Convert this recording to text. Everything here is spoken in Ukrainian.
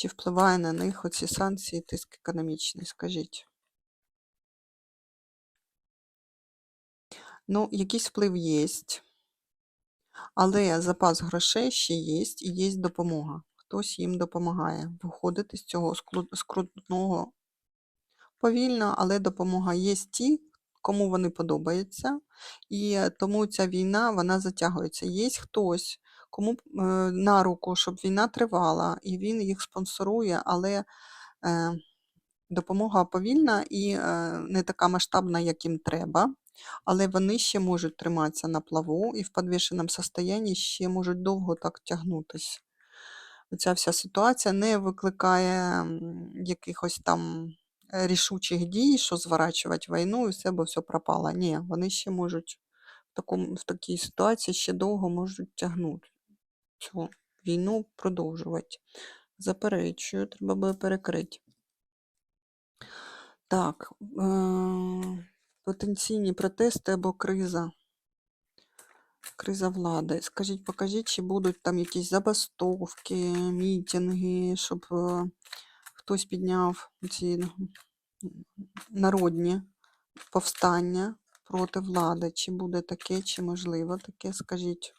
Чи впливає на них оці санкції, тиск економічний? Скажіть. Ну, якийсь вплив є, але запас грошей ще є і є допомога. Хтось їм допомагає виходити з цього скрутного повільно, але допомога є ті, кому вони подобаються, і тому ця війна вона затягується. Є хтось, кому е, на руку, щоб війна тривала, і він їх спонсорує, але е, допомога повільна і е, не така масштабна, як їм треба. Але вони ще можуть триматися на плаву і в підвішеному стані ще можуть довго так тягнутися. Ця вся ситуація не викликає якихось там рішучих дій, що зворачувати війну і все, бо все пропало. Ні, вони ще можуть в, такому, в такій ситуації ще довго можуть тягнути цю війну, продовжувати. Заперечую, треба буде перекрити. Так, е- потенційні протести або криза. Криза влади. Скажіть, покажіть, чи будуть там якісь забастовки, мітинги, щоб е, хтось підняв ці народні повстання проти влади. Чи буде таке, чи можливо таке? Скажіть.